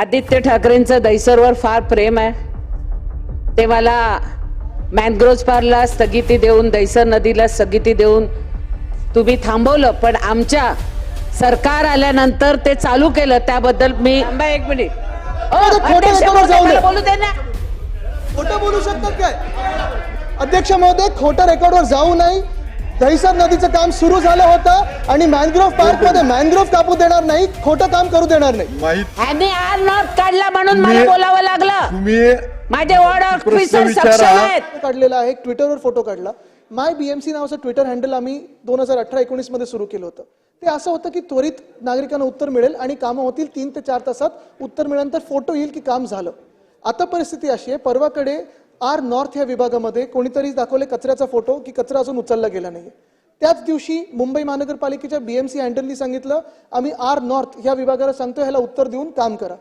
आदित्य ठाकरेंचं दैसरवर फार प्रेम आहे. ते मला मॅनग्रोव्ह पार्कला स्थगिती देऊन दैसर नदीला स्थगिती देऊन तुम्ही थांबवलं. पण आमच्या सरकार आल्यानंतर ते चालू केलं. त्याबद्दल मी एक मिनिट. बोलू दे ना. खोटं बोलू शकतात काय? अध्यक्ष महोदय खोटं रेकॉर्डवर जाऊ नाही. दहिसर नदीचं काम सुरू झालं होतं आणि मॅनग्रोव्ह पार्कमध्ये मॅनग्रोव्ह कापू देणार नाही खोटं काम करू देणार नाही. माहीत ह्यांनी आर नॉट काढला म्हणून मला बोलावं लागलं. तुम्ही माझे वॉर्ड प्रश्न ऑफिसर विचारा. सक्षम आहेत. काढलेला आहे एक ट्विटरवर फोटो काढला. माय बीएमसी नावाचं ट्विटर हँडल आम्ही दोन हजार अठरा एकोणीसमध्ये सुरू केलं होतं. ते असं होतं की त्वरित नागरिकांना उत्तर मिळेल आणि कामं होतील तीन ते चार तासात उत्तर मिळाल्यानंतर फोटो येईल की काम झालं. आता परिस्थिती अशी आहे परवाकडे आर नॉर्थ या विभागामध्ये कोणीतरी दाखवले कचऱ्याचा फोटो की कचरा अजून उचलला गेला नाही त्याच दिवशी मुंबई महानगरपालिकेच्या बीएमसी हँडलनी सांगितलं आम्ही आर नॉर्थ या विभागाला सांगतो ह्याला उत्तर देऊन काम करा.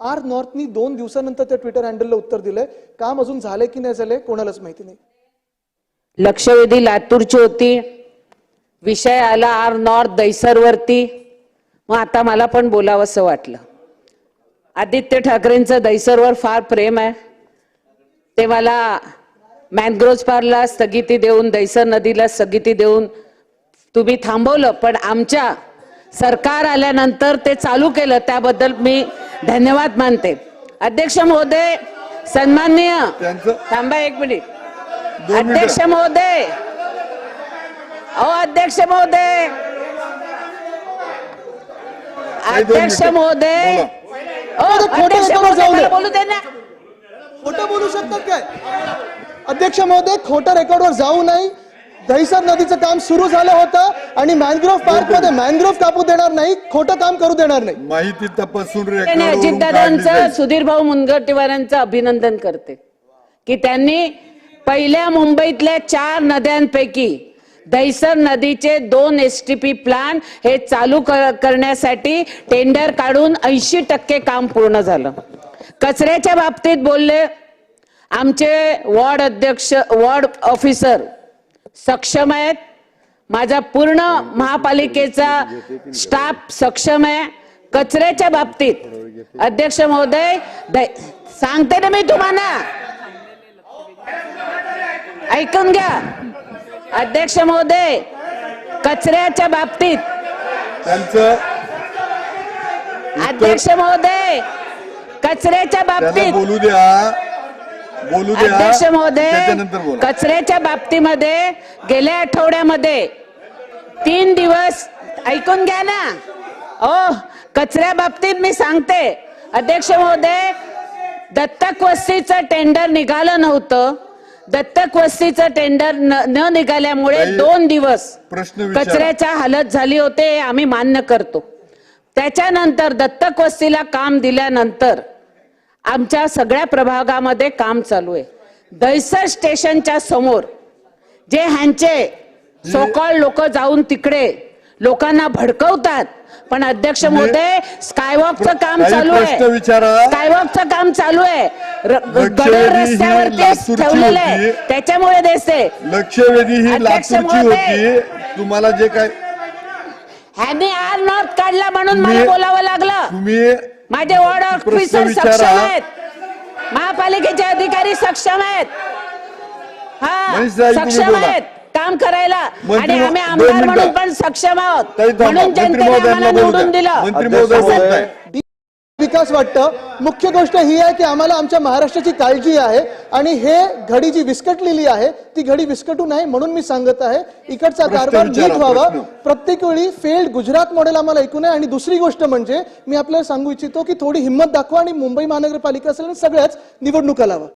आर नॉर्थनी दोन दिवसानंतर त्या ट्विटर हँडलला उत्तर दिलंय काम अजून झाले की नाही झाले कोणालाच माहिती नाही. लक्षवेधी लातूरची होती. विषय आला आर नॉर्थ दैसरवरती मग आता मला पण बोलावंसं वाटलं. आदित्य ठाकरेंचं दैसरवर फार प्रेम आहे. ते मला मॅनग्रोव्ह पार्कला स्थगिती देऊन दैसर नदीला स्थगिती देऊन तुम्ही थांबवलं. पण आमच्या सरकार आल्यानंतर ते चालू केलं. त्याबद्दल मी धन्यवाद मानते. अध्यक्ष महोदय सन्माननीय. थांबा एक मिनिट. अध्यक्ष महोदय. अहो अध्यक्ष महोदय. अध्यक्ष. महोदय. बोलू दे ना. खोटं बोलू शकतात काय? अध्यक्ष महोदय खोटं रेकॉर्डवर जाऊ नाही. दहिसर नदीचं काम सुरू झालं होतं आणि मॅनग्रोव्ह पार्कमध्ये मॅनग्रोव्ह कापू देणार नाही खोटं काम करू देणार नाही. माहिती तपासून अजितदादांचं. सुधीर भाऊ मुनगंटीवारांचं अभिनंदन करते. की त्यांनी पहिल्या मुंबईतल्या चार नद्यांपैकी दहिसर नदीचे दोन एस टी पी प्लांट हे चालू कर- करण्यासाठी टेंडर काढून ऐंशी टक्के काम पूर्ण झालं. कचऱ्याच्या बाबतीत बोलले आमचे वॉर्ड अध्यक्ष वॉर्ड ऑफिसर सक्षम आहेत. माझा पूर्ण महापालिकेचा स्टाफ सक्षम आहे. कचऱ्याच्या बाबतीत अध्यक्ष महोदय सांगते ना मी तुम्हाला. ऐकून घ्या. अध्यक्ष महोदय कचऱ्याच्या बाबतीत. अध्यक्ष महोदय कचऱ्याच्या बाबतीत बोलू द्या. बोलू द्या. अध्यक्ष महोदय कचऱ्याच्या बाबतीमध्ये गेल्या आठवड्यामध्ये तीन दिवस ऐकून घ्या ना. ओ कचऱ्या बाबतीत मी सांगते. अध्यक्ष महोदय दत्तक वस्तीचं टेंडर निघालं नव्हतं. दत्तक वस्तीचं टेंडर न निघाल्यामुळे दोन दिवस. कचऱ्याच्या हालत झाली होते हे आम्ही मान्य करतो. त्याच्यानंतर दत्तक वस्तीला काम दिल्यानंतर आमच्या सगळ्या प्रभागामध्ये काम चालू आहे. दहिसर स्टेशनच्या समोर जे ह्यांचे सोकॉल लोक जाऊन तिकडे लोकांना भडकवतात. पण अध्यक्ष महोदय स्कायवॉकचं काम चालू आहे. स्कायवॉकचं काम चालू आहे. गडर रस्त्यावरती ठेवलेलं आहे. त्याच्यामुळे दिसते लक्षवेधी ही लातूरची. होती. तुम्हाला जे काय ह्यांनी आर नॉर्थ काढला म्हणून मला बोलावं लागलं. तुम्ही माझे वॉर्ड ऑफिसर. सक्षम आहेत महापालिकेचे अधिकारी सक्षम आहेत हा सक्षम. आहेत काम करायला आणि महो- आम्ही आमदार. म्हणून पण सक्षम आहोत. म्हणून जनतेने आम्हाला निवडून. दिलं विकास वाटतं. मुख्य गोष्ट ही आहे की आम्हाला आमच्या महाराष्ट्राची काळजी आहे आणि हे घडी जी विस्कटलेली आहे ती घडी विस्कटू नये म्हणून मी सांगत आहे. इकडचा कारभार नीट व्हावा. प्रत्येक वेळी फेल्ड गुजरात मॉडेल आम्हाला ऐकू नये. आणि दुसरी गोष्ट म्हणजे मी आपल्याला सांगू इच्छितो की थोडी हिंमत दाखवा आणि मुंबई महानगरपालिका असेल सगळ्याच निवडणुका लावा.